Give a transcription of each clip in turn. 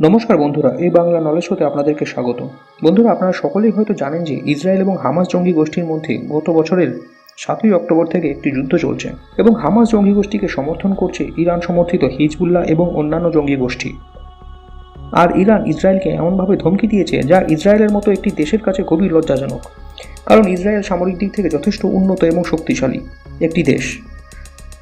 নমস্কার বন্ধুরা, এই বাংলা নলেজ হতে আপনাদেরকে স্বাগত। বন্ধুরা, আপনারা সকলেই হয়তো জানেন যে ইসরায়েল এবং হামাস জঙ্গি গোষ্ঠীর মধ্যে গত বছরের সাতই অক্টোবর থেকে একটি যুদ্ধ চলছে এবং হামাস জঙ্গি গোষ্ঠীকে সমর্থন করছে ইরান সমর্থিত হিজবুল্লাহ এবং অন্যান্য জঙ্গি গোষ্ঠী। আর ইরান ইসরায়েলকে এমনভাবে ধমকি দিয়েছে যা ইসরায়েলের মতো একটি দেশের কাছে খুবই লজ্জাজনক। কারণ ইসরায়েল সামরিক দিক থেকে যথেষ্ট উন্নত এবং শক্তিশালী একটি দেশ।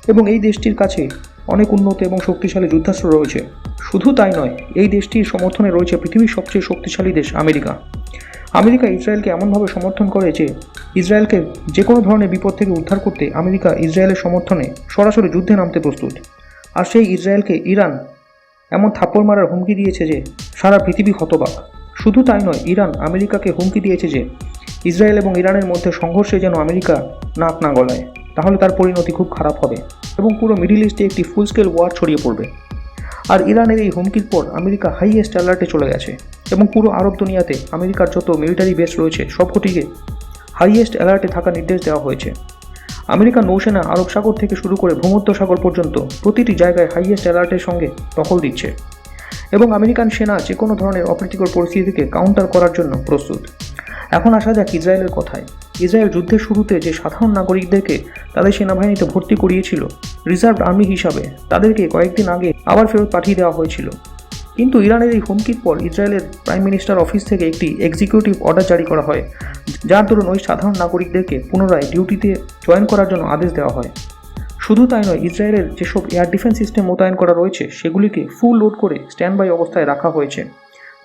এবং এই দেশটির কাছে অনেক উন্নত এবং শক্তিশালী যুদ্ধাস্ত্র রয়েছে। শুধু তাই নয়, এই দেশটির সমর্থনে রয়েছে পৃথিবীর সবচেয়ে শক্তিশালী দেশ আমেরিকা। আমেরিকা ইসরায়েলকে এমনভাবে সমর্থন করে যে, ইসরায়েলকে যে কোনো ধরনের বিপদ থেকে উদ্ধার করতে আমেরিকা ইসরায়েলের সমর্থনে সরাসরি যুদ্ধে নামতে প্রস্তুত। আর সেই ইসরায়েলকে ইরান এমন থাপ্পড় মারার হুমকি দিয়েছে যে, সারা পৃথিবী হতবাক। শুধু তাই নয়, ইরান আমেরিকাকে হুমকি দিয়েছে যে, ইসরায়েল এবং ইরানের মধ্যে সংঘর্ষে যেন আমেরিকা নাক না গলায়, তাহলে তার পরিণতি খুব খারাপ হবে। এবং পুরো মিডিল ইস্টে একটি ফুল স্কেল ওয়ার ছড়িয়ে পড়বে। আর ইরানের এই হুমকির পর আমেরিকা হাইয়েস্ট অ্যালার্টে চলে গেছে এবং পুরো আরব দুনিয়াতে আমেরিকার যত মিলিটারি বেস রয়েছে, সবকটিকে হাইয়েস্ট অ্যালার্টে থাকার নির্দেশ দেওয়া হয়েছে। আমেরিকা নৌসেনা আরব সাগর থেকে শুরু করে ভূমধ্য সাগর পর্যন্ত প্রতিটি জায়গায় হাইয়েস্ট অ্যালার্টের সঙ্গে দখল দিচ্ছে এবং আমেরিকান সেনা যে কোনো ধরনের অপ্রীতিকর পরিস্থিতিকে কাউন্টার করার জন্য প্রস্তুত। এখন আসা যাক ইসরায়েলের কথায়। ইসরায়েল যুদ্ধের শুরুতে যে সাধারণ নাগরিকদেরকে তাদের সেনাবাহিনীতে ভর্তি করিয়েছিল, রিজার্ভ আর্মি হিসাবে তাদেরকে কয়েকদিন আগে আবার ফেরত পাঠিয়ে দেওয়া হয়েছিল। কিন্তু ইরানের এই হুমকির পর ইসরায়েলের প্রাইম মিনিস্টার অফিস থেকে একটি এক্সিকিউটিভ অর্ডার জারি করা হয়, যার দরুন ওই সাধারণ নাগরিকদেরকে পুনরায় ডিউটিতে জয়েন করার জন্য আদেশ দেওয়া হয়। শুধু তাই নয়, ইসরায়েলের যেসব এয়ার ডিফেন্স সিস্টেম মোতায়েন করা রয়েছে, সেগুলিকে ফুল লোড করে স্ট্যান্ড বাই অবস্থায় রাখা হয়েছে,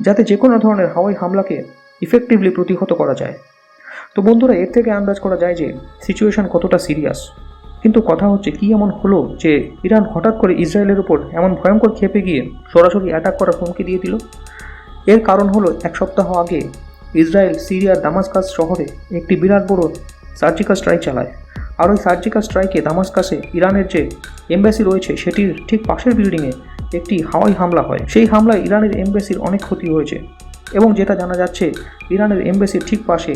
যাতে যে কোনো ধরনের হাওয়াই হামলাকে ইফেক্টিভলি প্রতিহত করা যায়। তো বন্ধুরা, এর থেকে আন্দাজ করা যায় যে সিচুয়েশন কতটা সিরিয়াস কিন্তু কথা হচ্ছে কি এমন হলো যে ইরান হঠাৎ করে ইসরায়েলের উপর এমন ভয়ঙ্কর ক্ষেপে গিয়ে সরাসরি অ্যাটাক করার হুমকি দিয়ে দিল? এর কারণ হলো এক সপ্তাহ আগে ইসরায়েল সিরিয়ার দামাসকাস শহরে একটি বিরাট বড় সার্জিক্যাল স্ট্রাইক চালায়। আর ওই সার্জিক্যাল স্ট্রাইকে দামাসকাসে ইরানের যে এম্বাসি রয়েছে, সেটির ঠিক পাশের বিল্ডিংয়ে একটি হাওয়াই হামলা হয়। সেই হামলায় ইরানের এম্বাসির অনেক ক্ষতি হয়েছে এবং যেটা জানা যাচ্ছে, ইরানের এম্বাসির ঠিক পাশে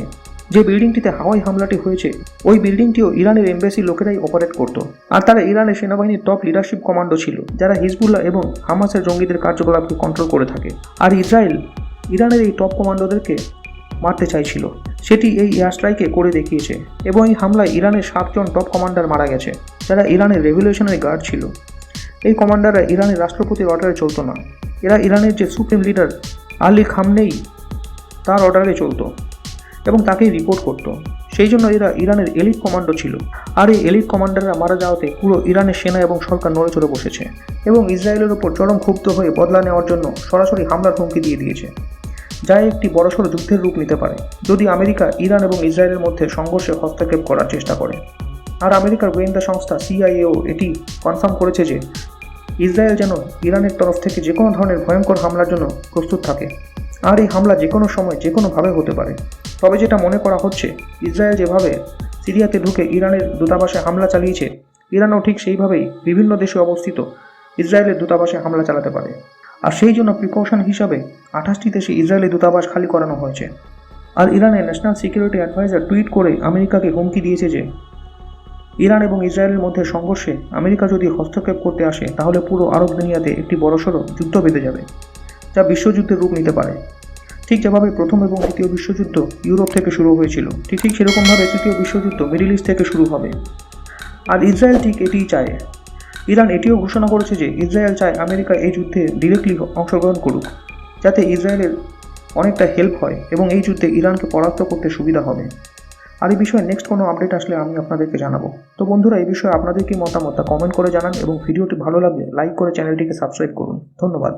যে বিল্ডিংটিতে হাওয়াই হামলাটি হয়েছে, ওই বিল্ডিংটিও ইরানের এম্বাসির লোকেরাই অপারেট করত। আর তারা ইরানের সেনাবাহিনীর টপ লিডারশিপ কমান্ডো ছিল, যারা হিজবুল্লাহ এবং হামাসের জঙ্গিদের কার্যকলাপকে কন্ট্রোল করে থাকে। আর ইসরায়েল ইরানের এই টপ কমান্ডোদেরকে মারতে চাইছিল। সেটি এই এয়ার স্ট্রাইকে করে দেখিয়েছে এবং এই হামলায় ইরানের সাতজন টপ কমান্ডার মারা গেছে, যারা ইরানের রেভলিউশনারি গার্ড ছিল। এই কমান্ডাররা ইরানের রাষ্ট্রপতির অর্ডারে চলতো না। এরা ইরানের যে সুপ্রিম লিডার আলী খামনেই তার অর্ডারে চলতো। এবং তাকেই রিপোর্ট করতো। সেই জন্য এরা ইরানের এলিট কমান্ডো ছিল। আর এই এলিট কমান্ডাররা মারা যাওয়াতে পুরো ইরানের সেনা এবং সরকার নড়ে চড়ে বসেছে এবং ইসরায়েলের ওপর চরম ক্ষুব্ধ হয়ে বদলা নেওয়ার জন্য সরাসরি হামলার হুমকি দিয়ে দিয়েছে। যা একটি বড়সড় যুদ্ধের রূপ নিতে পারে, যদি আমেরিকা, ইরান এবং ইসরায়েলের মধ্যে সংঘর্ষে হস্তক্ষেপ করার চেষ্টা করে। আর আমেরিকার গোয়েন্দা সংস্থা সিআইএও এটি কনফার্ম করেছে যে, ইসরায়েল যেন ইরানের তরফ থেকে যে কোনো ধরনের ভয়ঙ্কর হামলার জন্য প্রস্তুত থাকে। আর এই হামলা যে কোনো সময় যে কোনোভাবে হতে পারে। তবে যেটা মনে করা হচ্ছে, ইসরায়েল যেভাবে সিরিয়াতে ঢুকে ইরানের দূতাবাসে হামলা চালিয়েছে, ইরানও ঠিক সেইভাবেই বিভিন্ন দেশে অবস্থিত ইসরায়েলের দূতাবাসে হামলা চালাতে পারে। আর সেই জন্য প্রিকশন হিসাবে আঠাশটি দেশে ইসরায়েলের দূতাবাস খালি করানো হয়েছে। আর ইরানের ন্যাশনাল সিকিউরিটি অ্যাডভাইজার টুইট করে আমেরিকাকে হুমকি দিয়েছে যে, ইরান এবং ইসরায়েলের মধ্যে সংঘর্ষে আমেরিকা যদি হস্তক্ষেপ করতে আসে, তাহলে পুরো আরব দুনিয়াতে একটি বড়সড় যুদ্ধ বেঁধে যাবে। যা বিশ্বযুদ্ধের রূপ নিতে পারে। ঠিক যেভাবে প্রথম এবং দ্বিতীয় বিশ্বযুদ্ধ ইউরোপ থেকে শুরু হয়েছিল, ঠিক ঠিক সেরকমভাবে তৃতীয় বিশ্বযুদ্ধ মিডিল ইস্ট থেকে শুরু হবে। আর ইসরায়েল ঠিক এটিই চায়। ইরান এটিও ঘোষণা করেছে যে ইসরায়েল চায় আমেরিকা এই যুদ্ধে ডিরেক্টলি অংশগ্রহণ করুক, যাতে ইসরায়েলের অনেকটা হেল্প হয় এবং এই যুদ্ধে ইরানকে পরাস্ত করতে সুবিধা হবে। আর এই বিষয়ে নেক্সট কোনো আপডেট আসলে আমি আপনাদেরকে জানাব। তো বন্ধুরা, এই বিষয়ে আপনাদের কি মতামত কমেন্ট করে জানান এবং ভিডিওটি ভালো লাগলে লাইক করে চ্যানেলটিকে সাবস্ক্রাইব করুন। ধন্যবাদ।